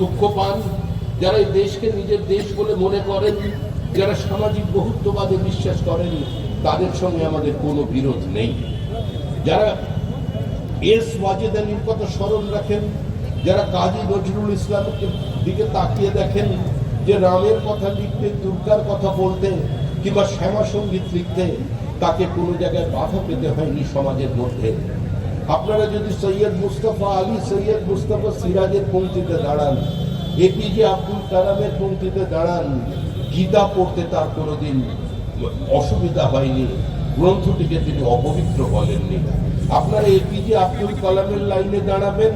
দুঃখ পান, যারা এই দেশকে নিজের দেশ বলে মনে করেন, যারা সামাজিক বহুত্ববাদে বিশ্বাস করেন, তাদের সঙ্গে আমাদের কোনো বিরোধ নেই। যারা এস ওয়াজেদ আলীর কথা স্মরণ রাখেন, যারা কাজী নজরুল ইসলামের দিকে তাকিয়ে দেখেন, যে রামের কথা লিখতে, দুর্গার কথা বলতে কিংবা শ্যামা সংগীত লিখতে, তাকে কোনো জায়গায় বাধা পেতে হয়নি সমাজের মধ্যে। আপনারা যদি সৈয়দ মুস্তফা আলী, সৈয়দ মুস্তফা সিরাজের পঙ্ক্তিতে দাঁড়ান, এপিজে আব্দুল কালামের পঙ্ক্তিতে দাঁড়ান, গীতা পড়তে তার কোনোদিন অসুবিধা হয়নি, গ্রন্থটিকে তিনি অপবিত্র বলেননি। আপনারা এপিজে আব্দুল কালামের লাইনে দাঁড়াবেন?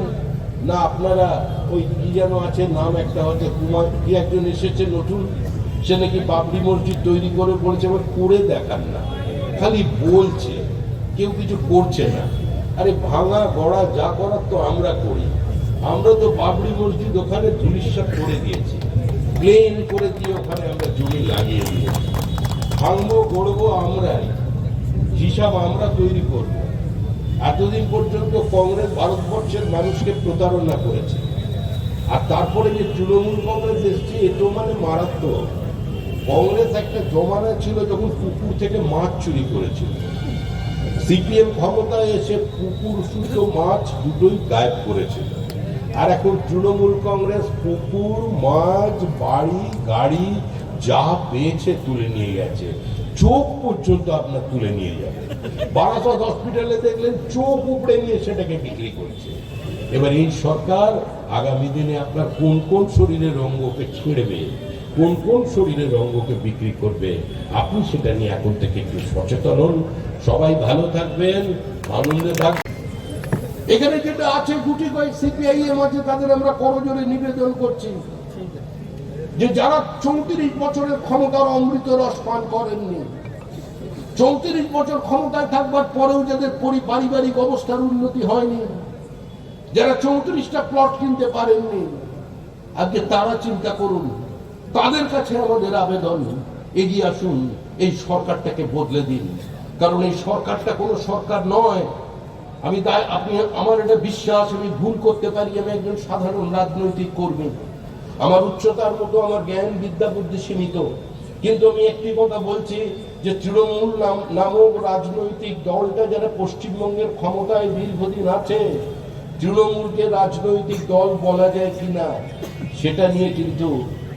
না, আপনারা ওই কি যেন আছে, নাম একটা হচ্ছে কুমার, কি একজন এসেছে নতুন? সে নাকি বাবরি মসজিদ তৈরি করে বলছে, এবার করে দেখান না। খালি বলছে, কেউ কিছু করছে না। আরে ভাঙা, গড়া, যা করার তো আমরা করি। আমরা তো বাবরি মসজিদ ওখানে ধুলিস্বাদ করে দিয়েছি। প্লেন করে দিয়ে ওখানে আমরা জমি লাগিয়ে দিয়েছি। ভাঙবো, গড়বো আমরাই হিসাব আমরা তৈরি করব। এতদিন পর্যন্ত কংগ্রেস ভারতবর্ষের মানুষকে প্রতারণা করেছে। আর তারপরে যে তৃণমূল কংগ্রেস এসছে এটাও মানে মারাত্মক। কংগ্রেস একটা জমানা ছিল যখন পুকুর থেকে মাছ চুরি করেছিল। সিপিএম ক্ষমতায় এসে পুকুর, সুতো, মাছ দুটোই গায়েব করেছিল আর এখন তৃণমূল কংগ্রেস পুকুর, মাছ, বাড়ি, গাড়ি যা পেয়েছে তুলে নিয়ে গেছে। চোখ পর্যন্ত আপনার তুলে নিয়ে যাবে। বারাসত হসপিটালে দেখলেন চোখ উপড়ে নিয়ে সেটাকে বিক্রি করছে। এবার এই সরকার আগামী দিনে আপনার কোন কোন শরীরের অঙ্গকে ছেড়বে কোন কোন শরীরের অঙ্গকে বিক্রি করবে, আপনি সেটা নিয়ে এখন থেকে একটু সচেতন হন। সবাই ভালো থাকবেন, আনন্দে থাকবেন। এখানে যেটা আছে, গুটি কয়েক সিপিআইএম আছে তাদের আমরা করজোরে নিবেদন করছি। যে যারা চৌত্রিশ বছরের ক্ষমতার অমৃত রস পান করেননি, চৌত্রিশ বছর ক্ষমতায় থাকবার পরেও যাদের পরি- পারিবারিক অবস্থার উন্নতি হয়নি, যারা চৌত্রিশটা প্লট কিনতে পারেননি, আজকে তারা চিন্তা করুন তাদের কাছে আমাদের আবেদন, এগিয়ে আসুন, এই সরকারটাকে বদলে দিন। কারণ এই সরকারটা কোনো সরকার নয়। আমি তাই আপনি, আমার এটা বিশ্বাস, আমি ভুল করতে পারি, আমি একজন সাধারণ রাজনৈতিক কর্মী। আমার উচ্চতার মতো আমার জ্ঞান, বিদ্যা, বুদ্ধি সীমিত। কিন্তু আমি একটি কথা বলছি যে তৃণমূল নাম, নামক রাজনৈতিক দলটা যারা পশ্চিমবঙ্গের ক্ষমতায় দীর্ঘদিন আছে, তৃণমূলকে রাজনৈতিক দল বলা যায় কিনা, সেটা নিয়ে কিন্তু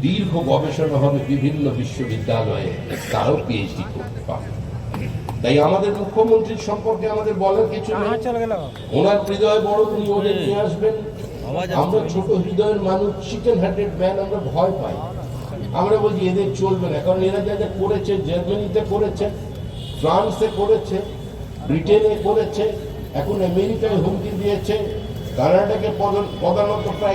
দীর্ঘ গবেষণা হবে বিভিন্ন বিশ্ববিদ্যালয়ে। তারাও পিএইচডি করতে পারে তাই আমাদের মুখ্যমন্ত্রীর সম্পর্কে আমাদের বলার কিছু নেই। ওনার হৃদয় বড় তিনি ওদের নিয়ে আসবেন। আমরা ছোট হৃদয়ের মানুষ চিকেন হার্টেড ম্যান আমরা ভয় পাই। আমরা বলছি এদের চলবে না। কারণ এরা যা যা করেছে জার্মানিতে করেছে ফ্রান্সে করেছে ব্রিটেনে করেছে এখন আমেরিকায় হুমকি দিয়েছে কানাডাকে প্রধানত প্রায়